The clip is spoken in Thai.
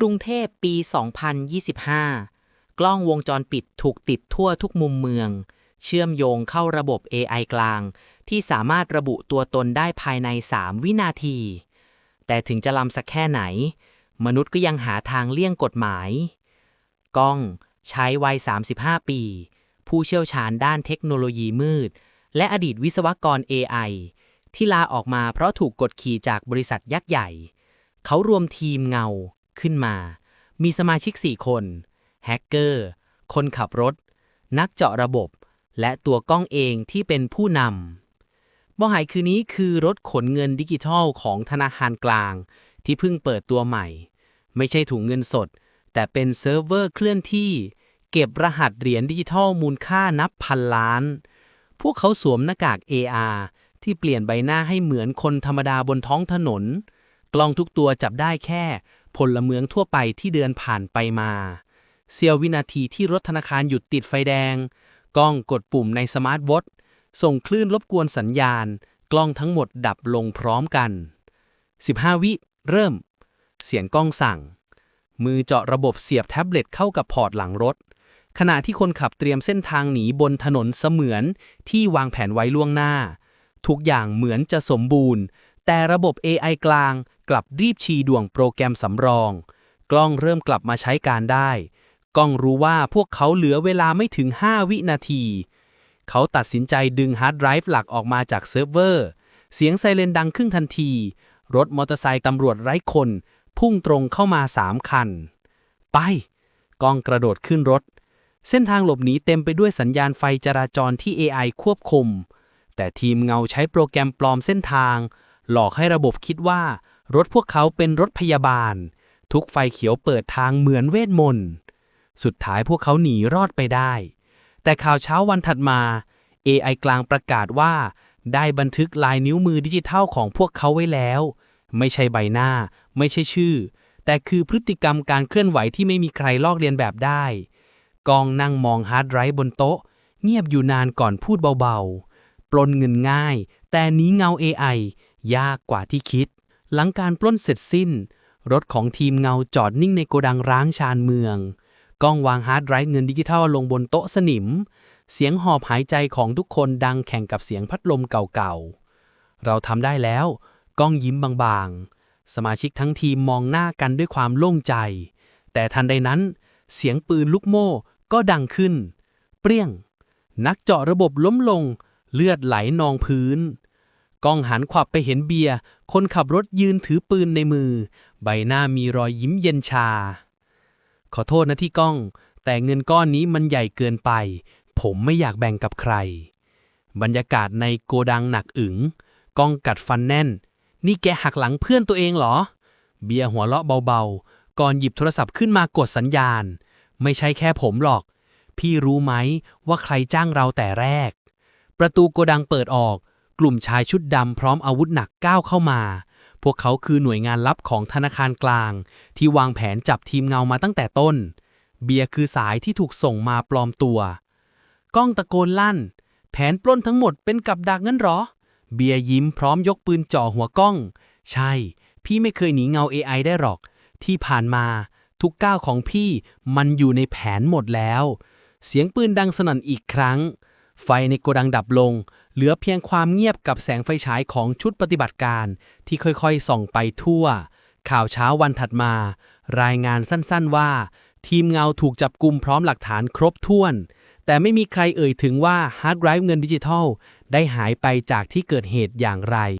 กรุงเทพปี 2025 กล้องวงจรปิดถูกติดทั่วทุกมุมเมือง เชื่อมโยงเข้าระบบ AI กลาง ที่สามารถระบุตัวตนได้ภายใน 3 วินาที แต่ถึงจะล้ำสักแค่ไหน มนุษย์ก็ยังหาทางเลี่ยงกฎหมาย กล้องใช้วัย 35 ปี ผู้เชี่ยวชาญด้านเทคโนโลยีมืด และอดีตวิศวกร AI ที่ลาออกมาเพราะถูกกดขี่จากบริษัทยักษ์ใหญ่ เขารวมทีมเงา ขึ้นมา มีสมาชิก 4 คน แฮกเกอร์ คนขับรถ นักเจาะระบบ และตัวกล้องเองที่เป็นผู้นำบ่หายคืนนี้คือรถขนเงินดิจิทัลของธนาคารกลาง ที่เพิ่งเปิดตัวใหม่ ไม่ใช่ถุงเงินสด แต่เป็นเซิร์ฟเวอร์เคลื่อนที่ เก็บรหัสเหรียญดิจิทัลมูลค่านับพันล้าน พวกเขาสวมหน้ากาก AR ที่เปลี่ยนใบหน้าให้เหมือนคนธรรมดาบนท้องถนน กล้องทุกตัวจับได้แค่ พลเมืองทั่วไปที่เดินผ่านไปมา เสี้ยววินาทีที่รถธนาคารหยุดติดไฟแดง กล้องกดปุ่มในสมาร์ทวอทส่งคลื่นรบกวนสัญญาณ กล้องทั้งหมดดับลงพร้อมกัน 15 วิ เริ่ม เสียงกล้องสั่ง มือเจาะระบบเสียบแท็บเล็ตเข้ากับพอร์ตหลังรถ ขณะที่คนขับเตรียมเส้นทางหนีบนถนนเสมือนที่วางแผนไว้ล่วงหน้า ทุกอย่างเหมือนจะสมบูรณ์ แต่ระบบ AI กลางกลับรีบชีดวงโปรแกรมสำรอง กล้องเริ่มกลับมาใช้การได้ กล้องรู้ว่าพวกเขาเหลือเวลาไม่ถึง 5 วินาที เขาตัดสินใจดึงฮาร์ดไดรฟ์หลักออกมาจากเซิร์ฟเวอร์ เสียงไซเรนดังขึ้นทันที รถมอเตอร์ไซค์ตำรวจไร้คน พุ่งตรงเข้ามา 3 คัน ไป กล้องกระโดดขึ้นรถ เส้นทางหลบหนีเต็มไปด้วยสัญญาณไฟจราจรที่ AI ควบคุม แต่ทีมเงาใช้โปรแกรมปลอมเส้นทาง หลอกให้ระบบคิดว่า รถพวกเขาเป็นรถพยาบาล ทุกไฟเขียวเปิดทางเหมือนเวทมนต์สุดท้ายพวกเขาหนีรอดไปได้ แต่ข่าวเช้าวันถัดมา AI กลางประกาศว่า ได้บันทึกลายนิ้วมือดิจิทัลของพวกเขาไว้แล้ว ไม่ใช่ใบหน้า ไม่ใช่ชื่อ แต่คือพฤติกรรมการเคลื่อนไหวที่ไม่มีใครลอกเลียนแบบได้ กองนั่งมองฮาร์ดไดรฟ์บนโต๊ะ เงียบอยู่นานก่อนพูดเบาๆ ปล้นเงินง่าย แต่หนี้เงา AI ยากกว่าที่คิด หลังการปล้นเสร็จสิ้น รถของทีมเงาจอดนิ่งในโกดังร้างชานเมือง กล้องวางฮาร์ดไดรฟ์เงินดิจิทัลลงบนโต๊ะสนิม เสียงหอบหายใจของทุกคนดังแข่งกับเสียงพัดลมเก่าๆ เราทำได้แล้ว กล้องยิ้มบางๆ สมาชิกทั้งทีมมองหน้ากันด้วยความโล่งใจ แต่ทันใดนั้น เสียงปืนลูกโม่ก็ดังขึ้น เปรี้ยง นักเจาะระบบล้มลง เลือดไหลนองพื้น กล้องหันขวับไปเห็นเบียร์คนขับรถยืนถือปืนในมือ ใบหน้ามีรอยยิ้มเย็นชา ขอโทษนะที่กล้อง แต่เงินก้อนนี้มันใหญ่เกินไป ผมไม่อยากแบ่งกับใคร บรรยากาศในโกดังหนักอึ๋งกล้องกัดฟันแน่น นี่แกหักหลังเพื่อนตัวเองเหรอ เบียร์หัวเราะเบาๆ ก่อนหยิบโทรศัพท์ขึ้นมากดสัญญาณ ไม่ใช่แค่ผมหรอก พี่รู้ไหมว่าใครจ้างเราแต่แรก ประตูโกดังเปิดออก กลุ่มชายชุดดำพร้อมอาวุธหนักก้าวเข้ามา พวกเขาคือหน่วยงานลับของธนาคารกลาง ที่วางแผนจับทีมเงามาตั้งแต่ต้น เบียร์คือสายที่ถูกส่งมาปลอมตัว ก้องตะโกนลั่น แผนปล้นทั้งหมดเป็นกับดักงั้นหรอ เบียร์ยิ้มพร้อมยกปืนจ่อหัวก้อง ใช่ พี่ไม่เคยหนีเงา AI ได้หรอก ที่ผ่านมา ทุกก้าวของพี่มันอยู่ในแผนหมดแล้ว เสียงปืนดังสนั่นอีกครั้ง ไฟในโกดังดับลง เหลือเพียงความเงียบกับแสงไฟฉายของชุดปฏิบัติการ ที่ค่อยๆ ส่องไปทั่ว ข่าวเช้าวันถัดมา รายงานสั้นๆว่า ทีมเงาถูกจับกลุ่มพร้อมหลักฐานครบถ้วน แต่ไม่มีใครเอ่ยถึงว่าฮาร์ดไดรฟ์เงินดิจิทัล ได้หายไปจากที่เกิดเหตุอย่างไร